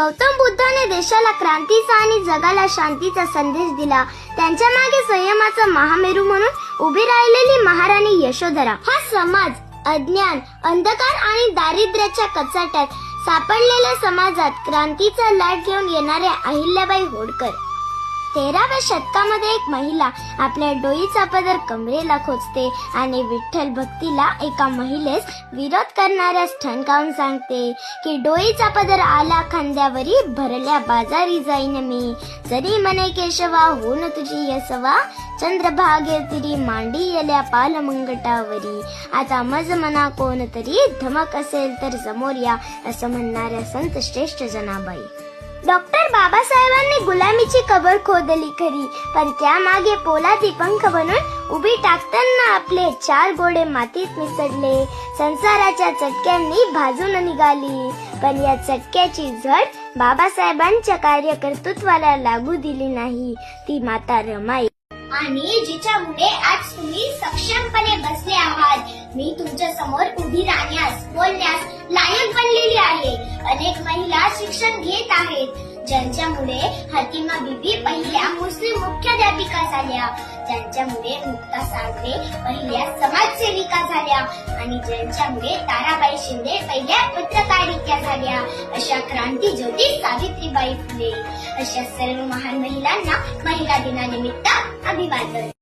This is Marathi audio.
गौतम बुद्धाने देशाला क्रांतीचा आणि जगाला शांतीचा संदेश दिला. त्यांच्या मागे संयमाचा महामेरू म्हणून उभी राहिलेली महाराणी यशोधरा. हा समाज अज्ञान अंधकार आणि दारिद्र्याच्या कचाट्यात सापडलेल्या समाजात क्रांतीचा लाट घेऊन येणाऱ्या अहिल्याबाई होडकर तेराव्या शतकामध्ये एक महिला आपल्या डोईचा पदर कमरेला खोचते आणि विठ्ठल भक्तीला एका महिलेस विरोध करणाऱ्यास ठणकावून सांगते की डोईचा पदर आला खांद्यावरी भरल्या बाजारी जाईन मी. जरी मने केशवा होऊन तुझी यसवा. चंद्रभागे तिरी मांडी येल्या पालमंगटावरी आता मज मना कोण तरी धमक असेल तर समोर या असं म्हणणाऱ्या संत श्रेष्ठ जनाबाई. डॉक्टर बाबासाहेबांनी गुलामीची कबर खोदली खरी पण त्यामागे पोलादी पंख बनून उभी टाकताना आपले चार गोडे मातीत मिसळले. संसाराच्या चटक्यांनी भाजून निघाली पण या चटक्याची झड बाबासाहेबांच्या कार्यकर्तृत्वाला लागू दिली नाही. ती माता रमाई. आणि जिच्यामुळे आज तुम्ही सक्षमपणे बसले आहात. मी तुमच्यासमोर उभी राहण्यास बोलण्यास लायक बनले महिला शिक्षण घेत आहेत. ज्यांच्यामुळे हतिमा बीबी पहिल्या मुस्लिम मुख्याध्यापिका झाल्या. ज्यांच्यामुळे मुक्ता सागरे पहिल्या समाजसेविका झाल्या. आणि ज्यांच्यामुळे ताराबाई शिंदे पहिल्या पत्रकारित्या झाल्या. अशा क्रांती ज्योती सावित्रीबाई फुले. अशा सर्व महान महिलांना महिला दिनानिमित्त अभिवादन.